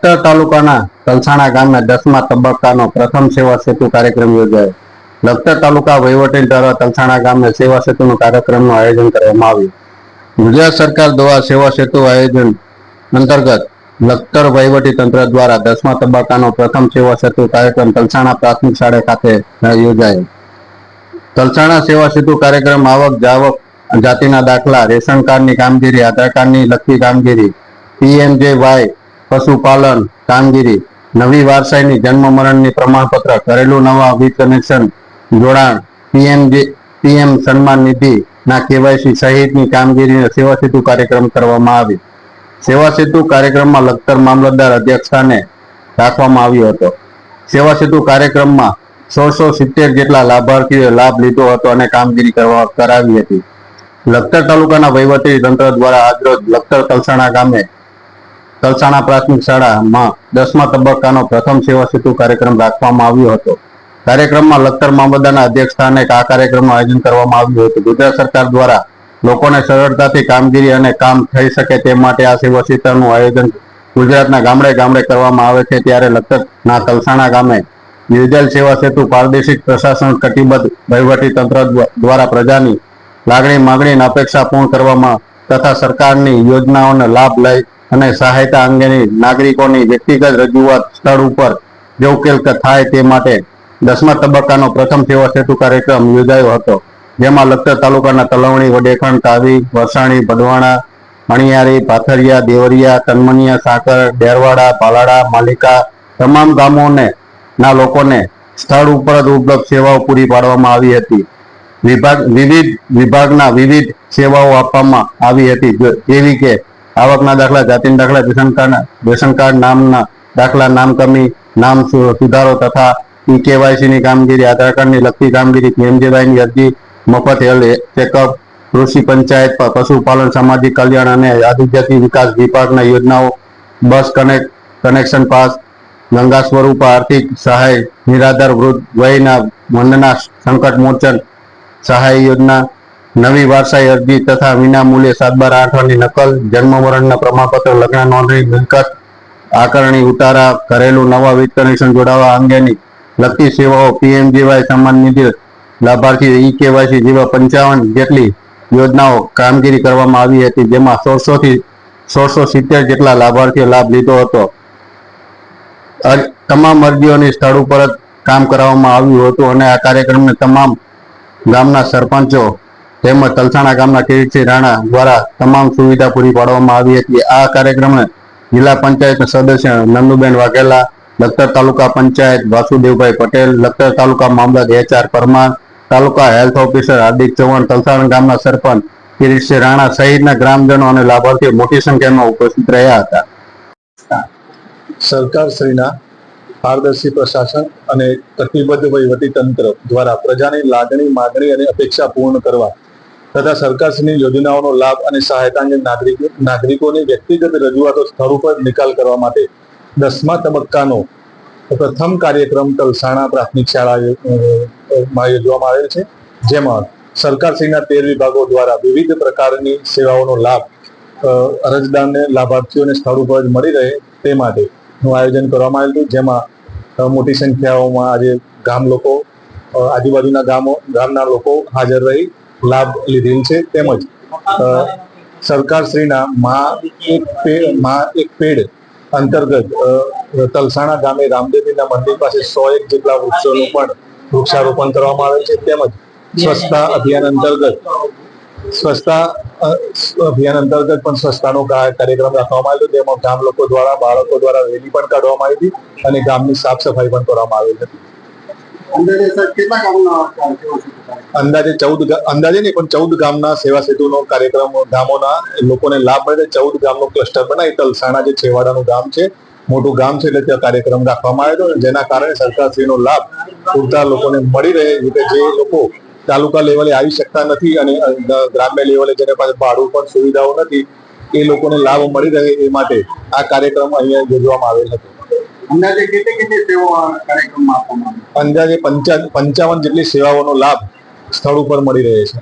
લખતર તાલુકાના તલસાણા ગામે દસમા તબક્કાનો પ્રથમ સેવા સેતુ કાર્યક્રમ યોજાયો. લખતર તાલુકા વહીવટી દ્વારા તલસાણા ગામે સેવા સેતુનો કાર્યક્રમનું આયોજન કરવામાં આવ્યું. ગુજરાત સરકાર દ્વારા સેવા સેતુ આયોજન અંતર્ગત લખતર વહીવટી તંત્ર દ્વારા દસમા તબક્કાનો પ્રથમ સેવા સેતુ કાર્યક્રમ તલસાણા પ્રાથમિક શાળા ખાતે યોજાયો. તલસાણા સેવા સેતુ કાર્યક્રમ આવક, જાવક, જાતિના દાખલા રેશન કાર્ડની કામગીરી, આધાર કાર્ડની લગતી કામગીરી, પીએમજેવાય પશુપાલન, કામગીરી, નવી વારસાઈની જન્મ મરણની પ્રમાણપત્ર, ઘરેલું નવા વીજ કનેક્શન, જોડાણ પીએમજે પીએમ સન્માન નિધિ ના કેવાયસી સહિતની કામગીરીને સેવા સેતુ કાર્યક્રમ કરવામાં આવી સેવા સેતુ કાર્યક્રમમાં લખતર મામલતદાર અધ્યક્ષસ્થાને રાખવામાં આવ્યો હતો. સેવા સેતુ કાર્યક્રમમાં સોળસો સિત્તેર જેટલા લાભાર્થીઓએ લાભ લીધો હતો અને કામગીરી કરવા, કરાવી હતી. લખતર તાલુકાના વહીવટી તંત્ર દ્વારા આજરોજ લખતર તલસાણા ગામે તલસાણા પ્રાથમિક શાળામાં દસમા તબક્કાનો પ્રથમ સેવા સેતુ કાર્યક્રમ રાખવામાં આવ્યો હતો. કાર્યક્રમમાં લખતર મામલતદારના અધ્યક્ષ આ કાર્યક્રમનું આયોજન કરવામાં આવ્યું હતું. ગુજરાત સરકાર દ્વારા લોકોને સરળતાથી કામગીરી અને કામ થઈ શકે તે માટે આ સેવા સેતુનું આયોજન ગુજરાતના ગામડે ગામડે કરવામાં આવે છે. ત્યારે લખતરના તલસાણા ગામે યોજાયેલ સેવા સેતુ પારદર્શિક પ્રશાસન કટિબદ્ધ વહીવટી તંત્ર દ્વારા પ્રજાની લાગણી માગણી અને અપેક્ષા પૂર્ણ કરવામાં તથા સરકારની યોજનાઓનો લાભ લઈ અને સહાયતા અંગેની નાગરિકોની વ્યક્તિગત રજૂઆત સ્થળ ઉપર જે ઉકેલ થાય તે માટે દસમા તબક્કાનો પ્રથમ સેવા સેતુ કાર્યક્રમ યોજાયો હતો. જેમાં લખતર તાલુકાના તલવણી, વડેખણ, કાવી વરસાણી ભડવાણા મણિયારી, પાથરિયા, દેવરિયા, કનમનિયા, સાકર, ડેરવાડા, પાલાડા, માલિકા તમામ ગામોને ના લોકોને સ્થળ ઉપર જ ઉપલબ્ધ સેવાઓ પૂરી પાડવામાં આવી હતી. વિભાગ વિવિધ વિભાગના વિવિધ સેવાઓ આપવામાં આવી હતી. જેવી કે આવકના દાખલા, જાતિના દાખલા, રેશન કાર્ડ રેશન કાર્ડ નામના દાખલા નામ કમી નામ સુધારો તથા ઈ કેવાયસી ની કામગીરી, આધાર કાર્ડની લગતી કામગીરી પીએમજેવાયની અરજી, મફત હેલ્થ ચેકઅપ, કૃષિ પંચાયત પશુપાલન, સામાજિક કલ્યાણ અને આદિજાતિ વિકાસ વિભાગના યોજનાઓ, bus connect connection pass, Ganga Swarup, આર્થિક સહાય, નિરાધાર વૃદ્ધ, વયના, વંદના, સંકટ મોચન સહાય યોજના નવી વારસાઈ અરજી તથા વિનામૂલ્યે સાત બાર આઠવાની નકલ, જન્મ મરણના પ્રમાણપત્ર, લગ્ન નોંધણી, મિલકત, આકરણી, ઉતારા, ઘરેલું નવા વીજ કનેક્શન જોડાવા અંગેની લગતી સેવાઓ પીએમજીવાય સન્માન નિધિ લાભાર્થી ઈ કેવાયસી જેવા પંચાવન જેટલી યોજનાઓ કામગીરી કરવામાં આવી હતી, જેમાં સોળસો થી સોળસો સિત્તેર જેટલા લાભાર્થીઓ લાભ લીધો હતો. તમામ અરજીઓની સ્થળ ઉપર જ કામ કરાવવામાં આવ્યું હતું અને આ કાર્યક્રમને તમામ ગામના સરપંચો તેમજ તલસાણા ગામના કિરીટસિંહ રાણા દ્વારા તમામ સુવિધા પૂરી પાડવામાં આવી હતી. આ કાર્યક્રમને જિલ્લા પંચાયત સદસ્ય Nanduben Vaghela, Lakhtar taluka panchayat Vasudevbhai Patel, Lakhtar taluka મામલત H R Parmar, taluka health officer Hardik Chauhan, Talsana ગામના સરપંચ કિરીટસિંહ રાણા સહિતના ગ્રામજનો અને લાભાર્થીઓ મોટી સંખ્યામાં ઉપસ્થિત રહ્યા હતા. સરકારશ્રીના પારદર્શી પ્રશાસન અને તંત્ર દ્વારા પ્રજાની લાગણી, માગણી અને અપેક્ષા પૂર્ણ કરવા તથા સરકારશ્રીની યોજનાઓનો લાભ અને સહાયતા અંગે નાગરિકો નાગરિકોની વ્યક્તિગત રજૂઆતો સ્થળ ઉપર નિકાલ કરવા માટે દસમા તબક્કાનો પ્રથમ કાર્યક્રમ તલસાણા પ્રાથમિક શાળા અ, માં યોજવામાં આવેલ છે. જેમાં સરકારશ્રીના તેર વિભાગો દ્વારા વિવિધ પ્રકારની સેવાઓનો લાભ અરજદારને લાભાર્થીઓને સ્થળ ઉપર જ મળી રહે તે માટેનું આયોજન કરવામાં આવેલું જેમાં મોટી સંખ્યાઓમાં આજે ગામ લોકો આજુબાજુના ગામો ગામના લોકો હાજર રહી લાભ લીધેલ છે. તેમજ સરકારશ્રીના મા એક મા એક પેડ અંતર્ગત તલસાણા ગામે રામદેવીના મંદિર પાસે સો એક જેટલા વૃક્ષોનું પણ વૃક્ષારોપણ કરવામાં આવેલ છે. તેમજ, સ્વચ્છતા અભિયાન અંતર્ગત, સ્વચ્છતા અભિયાન અંતર્ગત પણ સ્વચ્છતાનો કાર્યક્રમ રાખવામાં આવ્યો તેમાં ગામ લોકો દ્વારા, બાળકો દ્વારા રેલી પણ કાઢવામાં આવી હતી અને ગામની સાફ સફાઈ પણ કરવામાં આવેલ હતી. અંદાજે ચૌદ અંદાજે નહીં, પણ ચૌદ ગામના સેવા સેતુનો કાર્યક્રમ, ગામોના લોકોને લાભ મળે ચૌદ ગામનું ક્લસ્ટર બનાવી તલસાણા જે છેવાડાનું ગામ છે, મોટું ગામ છે, એટલે ત્યાં કાર્યક્રમ રાખવામાં આવ્યો હતો. જેના કારણે સરકારશ્રીનો લાભ પૂરતા લોકોને મળી રહે રીતે જે લોકો તાલુકા લેવલે આવી શકતા નથી અને ગ્રામ્ય લેવલે જેને પાસે ભાડું પણ સુવિધાઓ નથી, એ લોકોને લાભ મળી રહે એ માટે આ કાર્યક્રમ અહીંયા યોજવામાં આવેલ હતો. અંદાજે કેટલી કેટલી સેવાઓ કાર્યક્રમમાં આપવામાં અંદાજે પંચા પંચાવન જેટલી સેવાઓનો લાભ સ્થળ ઉપર મળી રહે છે.